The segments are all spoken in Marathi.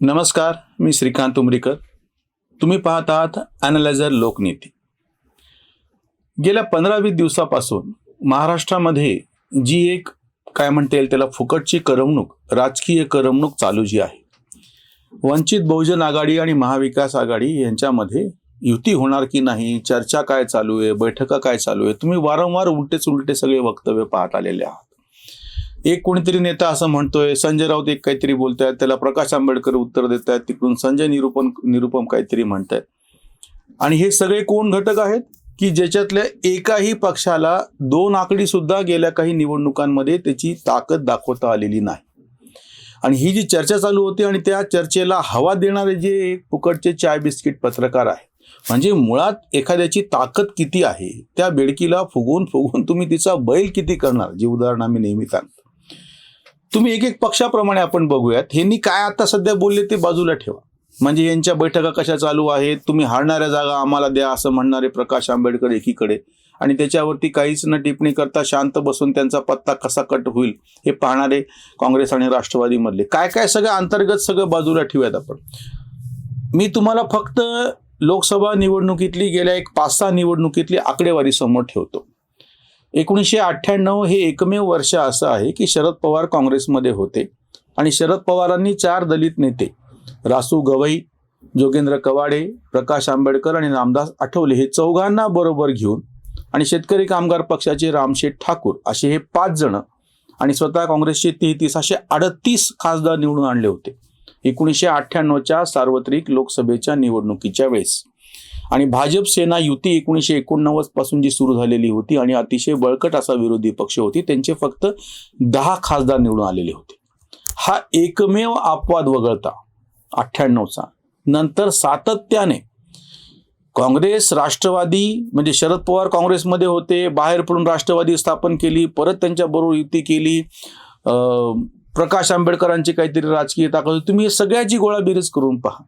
नमस्कार मी श्रीकांत उमरीकर. तुम्ही पाहत आहात ॲनालायझर लोकनीती. गेल्या पंधरा वीस दिवसापासून महाराष्ट्रामध्ये जी एक काय म्हणता येईल त्याला फुकटची करमणूक राजकीय करमणूक चालू जी आहे वंचित बहुजन आघाडी आणि महाविकास आघाडी यांच्यामध्ये युती होणार की नाही चर्चा काय चालू आहे बैठका काय चालू आहे तुम्ही वारंवार उलटेच उलटे सगळे वक्तव्य पाहत आलेले आहात. एक कोणीतरी नेता असं म्हणतोय संजय राऊत एक काहीतरी बोलतायत त्याला प्रकाश आंबेडकर उत्तर देत आहेत तिकडून संजय निरुपम निरुपम काहीतरी म्हणतायत. आणि हे सगळे कोण घटक आहेत? की ज्याच्यातल्या एकाही पक्षाला दोन आकडी सुद्धा गेल्या काही निवडणुकांमध्ये त्याची ताकद दाखवता आलेली नाही. आणि ही जी चर्चा चालू होती आणि त्या चर्चेला हवा देणारे जे फुकटचे चाय बिस्किट पत्रकार आहे म्हणजे मुळात एखाद्याची ताकद किती आहे? त्या बेडकीला फुगवून फुगवून तुम्ही तिचा बैल किती करणार? जी उदाहरण आम्ही नेहमी सांगतो. तुम्ही एक एक पक्षाप्रमाणे आपण बघूयात. ह्यांनी काय आता सध्या बोलले ते बाजूला ठेवा. म्हणजे यांच्या बैठका कशा चालू आहेत? तुम्ही हारणाऱ्या जागा आम्हाला द्या असं म्हणणारे प्रकाश आंबेडकर एकीकडे. आणि त्याच्यावरती काहीच न टिप्पणी करता शांत बसून त्यांचा पत्ता कसा कट होईल हे पाहणारे काँग्रेस आणि राष्ट्रवादीमधले. काय काय सगळं अंतर्गत सगळं बाजूला ठेवूयात आपण. मी तुम्हाला फक्त लोकसभा निवडणुकीतली गेल्या एक पाच सहा निवडणुकीतली आकडेवारी समोर ठेवतो. एकोणीसशे अठ्ठ्याण्णव हे एकमेव वर्ष असं आहे की शरद पवार काँग्रेसमध्ये होते. आणि शरद पवारांनी चार दलित नेते रासू गवई जोगेंद्र कवाडे प्रकाश आंबेडकर आणि रामदास आठवले हे चौघांना बरोबर घेऊन आणि शेतकरी कामगार पक्षाचे रामशेठ ठाकूर असे हे पाच जण आणि स्वतः काँग्रेसचे तेहतीस असे अडतीस खासदार निवडून आणले होते. एकोणीसशे अठ्ठ्याण्णवच्या सार्वत्रिक लोकसभेच्या निवडणुकीच्या वेळेस आणि भाजप सेना युती एकोणीसशे एकोणनव्वदपासून जी सुरू झालेली होती आणि अतिशय बळकट असा विरोधी पक्ष होती त्यांचे फक्त दहा खासदार निवडून आलेले होते. हा एकमेव अपवाद वगळता अठ्ठ्याण्णवचा. नंतर सातत्याने काँग्रेस राष्ट्रवादी म्हणजे शरद पवार काँग्रेसमध्ये होते बाहेर पडून राष्ट्रवादी स्थापन केली परत त्यांच्या बरोबर युती केली. प्रकाश आंबेडकरांची काहीतरी राजकीय ताकद होती. तुम्ही सगळ्याची गोळाबेरीज करून पहा.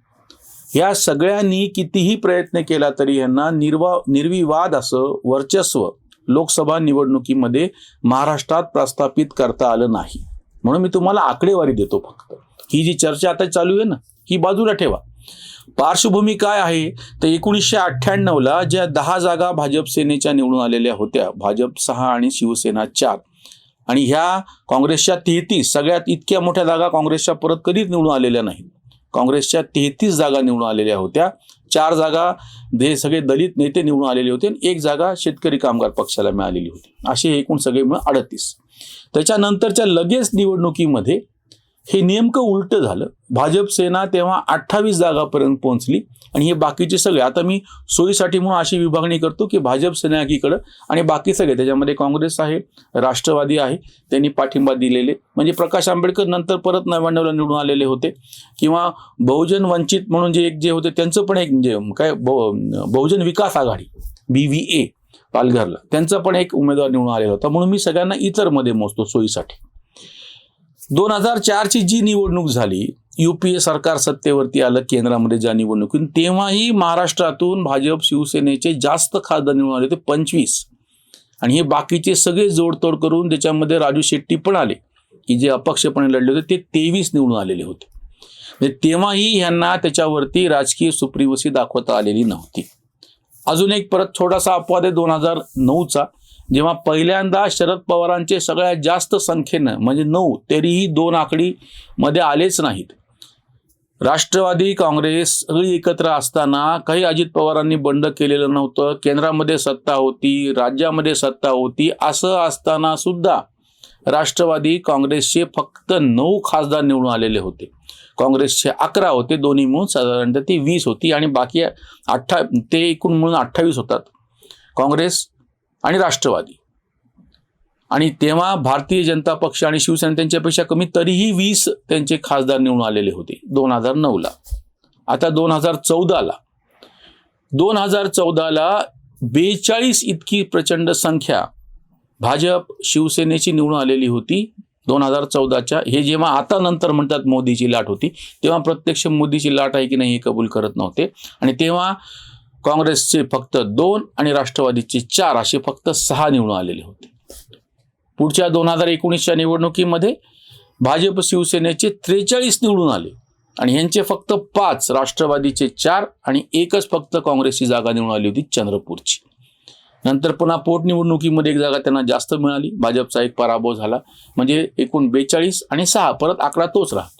या सगळ्यांनी कितीही प्रयत्न केला तरी यांना निर्वा निर्विवाद असं वर्चस्व लोकसभा निवडणुकीमध्ये महाराष्ट्रात प्रस्थापित करता आलं नाही. म्हणून मी तुम्हाला आकडेवारी देतो फक्त. ही जी चर्चा आता चालू आहे ना ही बाजूला ठेवा. पार्श्वभूमी काय आहे? तर एकोणीसशे अठ्ठ्याण्णवला ज्या दहा जागा भाजप सेनेच्या निवडून आलेल्या होत्या भाजप सहा आणि शिवसेना चार. आणि ह्या काँग्रेसच्या तेहतीस सगळ्यात इतक्या मोठ्या जागा काँग्रेसच्या परत कधीच निवडून आलेल्या नाहीत. काँग्रेसच्या तेहतीस जागा निवडून आलेल्या होत्या. चार जागा हे सगळे दलित नेते निवडून आलेले होते आणि एक जागा शेतकरी कामगार पक्षाला मिळालेली होती. असे एकूण सगळे मिळून अडतीस. त्याच्यानंतरच्या लगेच निवडणुकीमध्ये हे नेमकं उलट झालं. भाजप सेना तेव्हा अठ्ठावीस जागापर्यंत पोहोचली आणि हे बाकीचे सगळे आता मी सोयीसाठी म्हणून अशी विभागणी करतो की भाजप सेना एकीकडं आणि बाकी सगळे त्याच्यामध्ये काँग्रेस आहे राष्ट्रवादी आहे त्यांनी पाठिंबा दिलेले. म्हणजे प्रकाश आंबेडकर नंतर परत नव्याण्णवला निवडून आलेले होते. किंवा बहुजन वंचित म्हणून जे एक जे होते त्यांचं पण एक म्हणजे काय बहु- बहुजन विकास आघाडी बी व्ही ए पालघरला त्यांचा पण एक उमेदवार निवडून आलेला होता. म्हणून मी सगळ्यांना इतरमध्ये मोजतो सोयीसाठी. दोन हजार चारची जी निवडणूक झाली युपीए सरकार सत्तेवरती आलं केंद्रामध्ये ज्या निवडणुकीत तेव्हाही महाराष्ट्रातून भाजप शिवसेनेचे जास्त खासदार निवडून आले होते पंचवीस. आणि हे बाकीचे सगळे जोडतोड करून त्याच्यामध्ये राजू शेट्टी पण आले की जे अपक्षपणे लढले होते ते तेवीस निवडून आलेले होते. म्हणजे तेव्हाही ह्यांना त्याच्यावरती राजकीय सुप्रीवसी दाखवता आलेली नव्हती. अजून एक परत छोटासा अपवाद आहे दोन हजार नऊचा. जेव्हा पहिल्यांदा शरद पवारांचे सगळ्यात जास्त संख्येनं म्हणजे नऊ तरीही दोन आकडी मध्ये आलेच नाहीत. राष्ट्रवादी काँग्रेस सगळी एकत्र असताना काही अजित पवारांनी बंड केलेलं नव्हतं. केंद्रामध्ये सत्ता होती राज्यामध्ये सत्ता होती असं असताना सुद्धा राष्ट्रवादी काँग्रेसचे फक्त नऊ खासदार निवडून आलेले होते. काँग्रेसचे अकरा होते दोन्ही मिळून साधारणतः ती वीस होती आणि बाकी अठ्ठा ते एकूण मिळून अठ्ठावीस होतात. काँग्रेस आणि राष्ट्रवादी. आणि तेव्हा भारतीय जनता पक्ष आणि शिवसेना त्यांच्यापेक्षा कमी तरीही वीस त्यांचे खासदार निवडून आलेले होते दोन हजार नऊला. आता दोन हजार चौदाला. दोन हजार चौदाला बेचाळीस इतकी प्रचंड संख्या भाजप शिवसेनेची निवडून आलेली होती दोन हजार चौदाच्या. हे जेव्हा आता नंतर म्हणतात मोदीची लाट होती तेव्हा प्रत्यक्ष मोदीची लाट आहे की नाही हे कबूल करत नव्हते. आणि तेव्हा काँग्रेसचे फक्त दोन आणि राष्ट्रवादीचे चार असे फक्त सहा निवडून आलेले होते. पुढच्या दोन हजार एकोणीसच्या निवडणुकीमध्ये भाजप शिवसेनेचे त्रेचाळीस निवडून आले आणि ह्यांचे फक्त पाच राष्ट्रवादीचे चार आणि एकच फक्त काँग्रेसची जागा निवडून आली होती चंद्रपूरची. नंतर पुन्हा पोटनिवडणुकीमध्ये एक जागा त्यांना जास्त मिळाली. भाजपचा एक पराभव झाला. म्हणजे एकूण बेचाळीस आणि सहा परत आकडा तोच राहतो.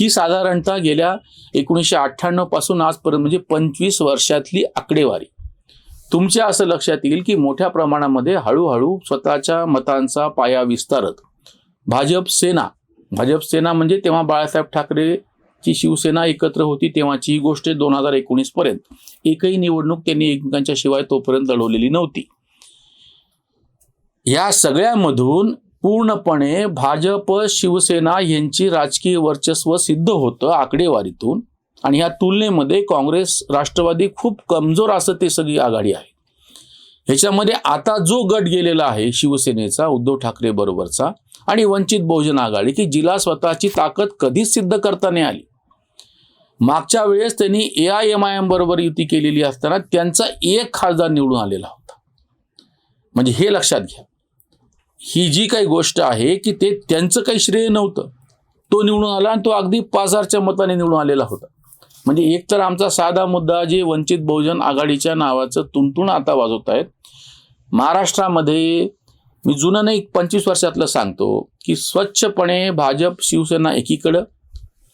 ही साधारणतः गेल्या एकोणीसशे अठ्ठ्याण्णवपासून आजपर्यंत म्हणजे पंचवीस वर्षातली आकडेवारी. तुमच्या असं लक्षात येईल की मोठ्या प्रमाणामध्ये हळूहळू स्वतःच्या मतांचा पाया विस्तारत भाजप सेना भाजप सेना म्हणजे तेव्हा बाळासाहेब ठाकरेची शिवसेना एकत्र होती तेव्हाची ही गोष्ट दोन हजार एकोणीस पर्यंत. एकही निवडणूक त्यांनी एकमेकांच्या शिवाय तोपर्यंत लढवलेली नव्हती. या सगळ्यामधून पूर्णपणे भाजप शिवसेना यांची राजकीय वर्चस्व सिद्ध होतं आकडेवारीतून. आणि या तुलनेमध्ये काँग्रेस राष्ट्रवादी खूप कमजोर असं ते सगळी आघाडी आहे. ह्याच्यामध्ये आता जो गट गेलेला आहे शिवसेनेचा उद्धव ठाकरे बरोबरचा आणि वंचित बहुजन आघाडी की जिला स्वतःची ताकद कधीच सिद्ध करता नाही आली. मागच्या वेळेस त्यांनी A I M I M बरोबर युती केलेली असताना त्यांचा एक खासदार निवडून आलेला होता. म्हणजे हे लक्षात घ्या. ही जी काही गोष्ट आहे की ते त्यांचं काही श्रेय नव्हतं. तो निवडून आला आणि तो अगदी पाच हजारच्या मताने निवडून आलेला होता. म्हणजे एक तर आमचा साधा मुद्दा जे वंचित बहुजन आघाडीच्या नावाचं तुणतुण आता वाजवत आहेत महाराष्ट्रामध्ये मी जुनं नाही पंचवीस वर्षातलं सांगतो की स्वच्छपणे भाजप शिवसेना एकीकडं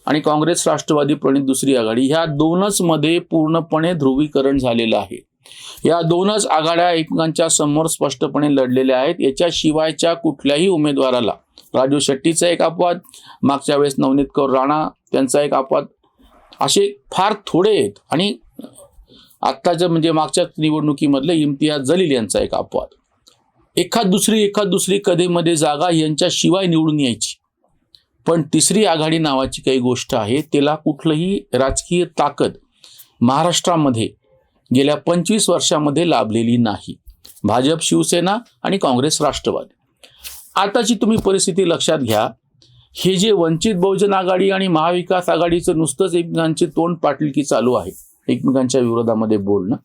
आणि काँग्रेस राष्ट्रवादी प्रणित दुसरी आघाडी ह्या दोनच मध्ये पूर्णपणे ध्रुवीकरण झालेलं आहे. या दोनच आघाड्या एकमेकांच्या समोर स्पष्टपणे लढलेल्या आहेत. याच्याशिवायच्या कुठल्याही उमेदवाराला राजू शेट्टीचा एक अपवाद मागच्या वेळेस नवनीत कौर राणा त्यांचा एक अपवाद असे फार थोडे आहेत. आणि आत्ताच्या म्हणजे मागच्या निवडणुकीमधले इम्तियाज जलील यांचा एक अपवाद. एखाद दुसरी एखाद दुसरी कधीमध्ये जागा यांच्याशिवाय निवडून यायची. पण तिसरी आघाडी नावाची काही गोष्ट आहे त्याला कुठलंही राजकीय ताकद महाराष्ट्रामध्ये गेल्या पंचवीस वर्षामध्ये लाभलेली नाही. भाजप शिवसेना आणि काँग्रेस राष्ट्रवादी. आताची तुम्ही परिस्थिती लक्षात घ्या. हे जे वंचित बहुजन आघाडी आणि महाविकास आघाडीचं नुसतंच एकमेकांची तोंड पाटलकी चालू आहे एकमेकांच्या विरोधामध्ये बोलणं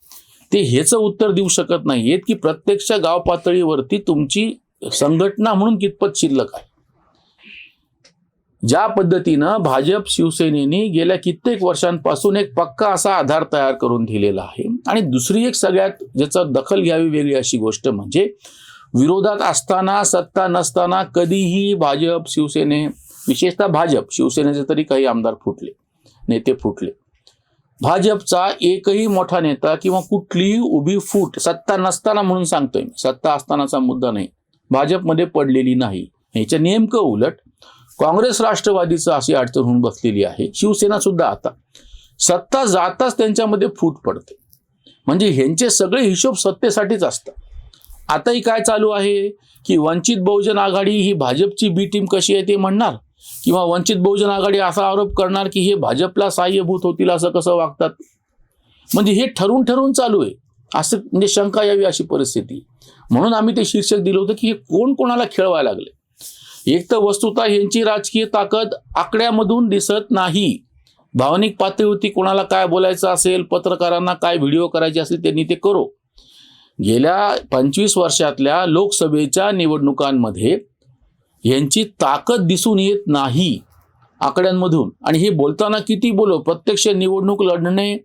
ते ह्याचं उत्तर देऊ शकत नाहीयेत की प्रत्यक्ष गाव पातळीवरती तुमची संघटना म्हणून कितपत शिल्लक आहे? ज्या पद्धतीनं भाजप शिवसेनेने गेल्या कित्येक वर्षांपासून एक पक्का असा आधार तयार करून दिलेला आहे. आणि दुसरी एक सगळ्यात ज्याचं दखल घ्यावी वेगळी अशी गोष्ट म्हणजे विरोधात असताना सत्ता नसताना कधीही भाजप शिवसेने विशेषतः भाजप शिवसेनेचे तरी काही आमदार फुटले नेते फुटले. भाजपचा एकही मोठा नेता किंवा कुठलीही उभी फूट सत्ता नसताना म्हणून सांगतोय सत्ता असतानाचा मुद्दा नाही. भाजपमध्ये पडलेली नाही. ह्याच्या नेमकं उलट काँग्रेस राष्ट्रवादीचं अशी अडचण होऊन बसलेली आहे. शिवसेना सुद्धा आता सत्ता जाताच त्यांच्यामध्ये फूट पडते. म्हणजे ह्यांचे सगळे हिशोब सत्तेसाठीच असतात. आताही काय चालू आहे? की वंचित बहुजन आघाडी ही भाजपची बी टीम कशी आहे ते म्हणणार? किंवा वंचित बहुजन आघाडी असा आरोप करणार की हे भाजपला सहाय्यभूत होतील असं कसं वागतात? म्हणजे हे ठरून ठरून चालू आहे. असं म्हणजे शंका यावी अशी परिस्थिती. म्हणून आम्ही ते शीर्षक दिलं होतं की हे कोण कोणाला खेळवायला लागले एक तर वस्तुतः यांची राजकीय ताकद आकड्यामधून दिसत नाही. भावनिक पातळीवरती कोणाला काय बोलायचं असेल पत्रकारांना काय व्हिडिओ करायचे असेल त्यांनी ते करो. गेल्या पंचवीस वर्षातल्या लोकसभेच्या निवडणुकांमध्ये यांची ताकद दिसून येत नाही आकड्यांमधून. आणि हे बोलताना किती बोलो प्रत्यक्ष निवडणूक लढणे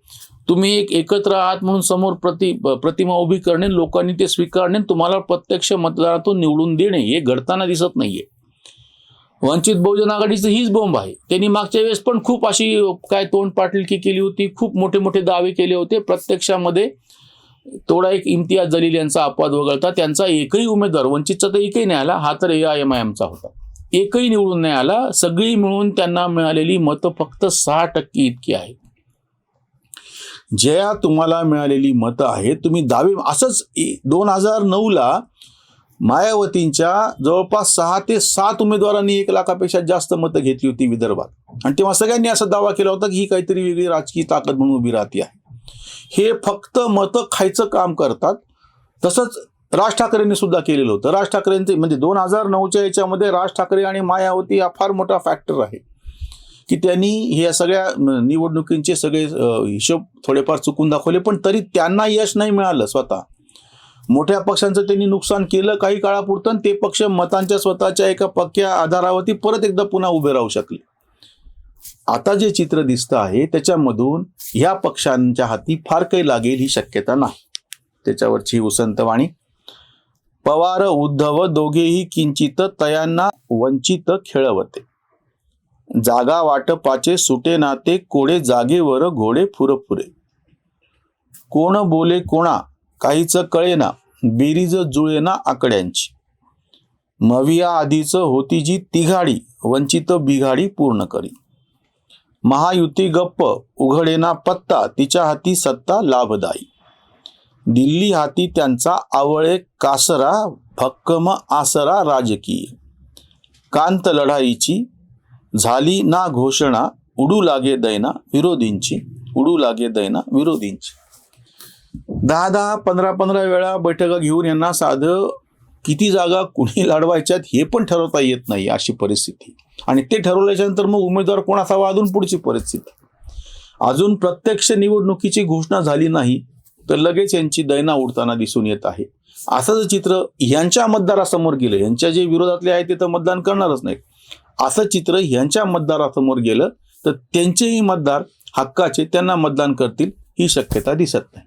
तुम्ही एक एकत्र आहात म्हणून समोर प्रति प्रतिमा उभी करणे लोकांनी ते स्वीकारणे तुम्हाला प्रत्यक्ष मतदारातून निवडून देणे हे घडताना दिसत नाहीये. वंचित बहुजन आघाडीचं हीच बोंब आहे. त्यांनी मागच्या वेळेस पण खूप अशी काय तोंड पाटलकी केली होती खूप मोठे मोठे दावे केले होते. प्रत्यक्षामध्ये थोडा एक इम्तियाज जलील यांचा अपवाद वगळता त्यांचा एकही उमेदवार वंचितचा तर एकही नाही आला हा तर ए आय एम आय एमचा होता. एकही निवडून नाही आला सगळी मिळून त्यांना मिळालेली मतं फक्त सहा टक्के इतकी आहेत. ज्या तुम्हाला मिळालेली मतं आहेत तुम्ही दावे असंच दोन हजार नऊला मायावतींच्या जवळपास सहा ते सात उमेदवारांनी एक लाखापेक्षा जास्त मतं घेतली होती विदर्भात. आणि तेव्हा सगळ्यांनी असा दावा केला होता की ही काहीतरी वेगळी राजकीय ताकद म्हणून उभी राहते आहे. हे फक्त मतं खायचं काम करतात. तसंच राज ठाकरेंनी सुद्धा केलेलं होतं. राज ठाकरेंचे म्हणजे दोन हजार नऊच्या याच्यामध्ये राज ठाकरे आणि मायावती हा फार मोठा फॅक्टर आहे. की त्यांनी ह्या सगळ्या निवडणुकींचे सगळे हिशोब थोडेफार चुकून दाखवले पण तरी त्यांना यश नाही मिळालं स्वतः. मोठ्या पक्षांचं त्यांनी नुकसान केलं काही काळापुरतं ते पक्ष मतांच्या स्वतःच्या एका पक्क्या आधारावरती परत एकदा पुन्हा उभे राहू शकले. आता जे चित्र दिसतं आहे त्याच्यामधून ह्या पक्षांच्या हाती फार काही लागेल ही शक्यता नाही. त्याच्यावरची उसंतवाणी पवार उद्धव दोघेही किंचित तयांना वंचित खेळवते. जागा वाटपाचे सुटे नाते कोडे जागेवर घोडे फुरफुरे. कोण बोले कोणा? काहीच कळेना. बेरीज जुळेना आकड्यांची. मविया आधीच होती जी तिघाडी वंचित बिघाडी पूर्ण करी. महायुती गप्प उघडेना पत्ता तिच्या हाती सत्ता लाभदायी. दिल्ली हाती त्यांचा आवळे कासरा भक्कम आसरा राजकीय. कांत लढाईची झाली ना घोषणा उडू लागे दैना विरोधींची उडू लागे दैना विरोधींची. दहा दहा पंधरा पंधरा वेळा बैठका घेऊन यांना साधं किती जागा कुणी लढवायच्यात हे पण ठरवता येत नाही अशी परिस्थिती. आणि ते ठरवल्याच्या नंतर मग उमेदवार कोण असावा अजून पुढची परिस्थिती. अजून प्रत्यक्ष निवडणुकीची घोषणा झाली नाही तर लगेच यांची दैना उडताना दिसून येत आहे. असं जर चित्र यांच्या मतदारासमोर गेलं यांच्या जे विरोधातले आहेत ते तर मतदान करणारच नाहीत. असं चित्र यांच्या मतदारासमोर गेलं तर त्यांचेही मतदार हक्काचे त्यांना मतदान करतील ही शक्यता दिसत नाही.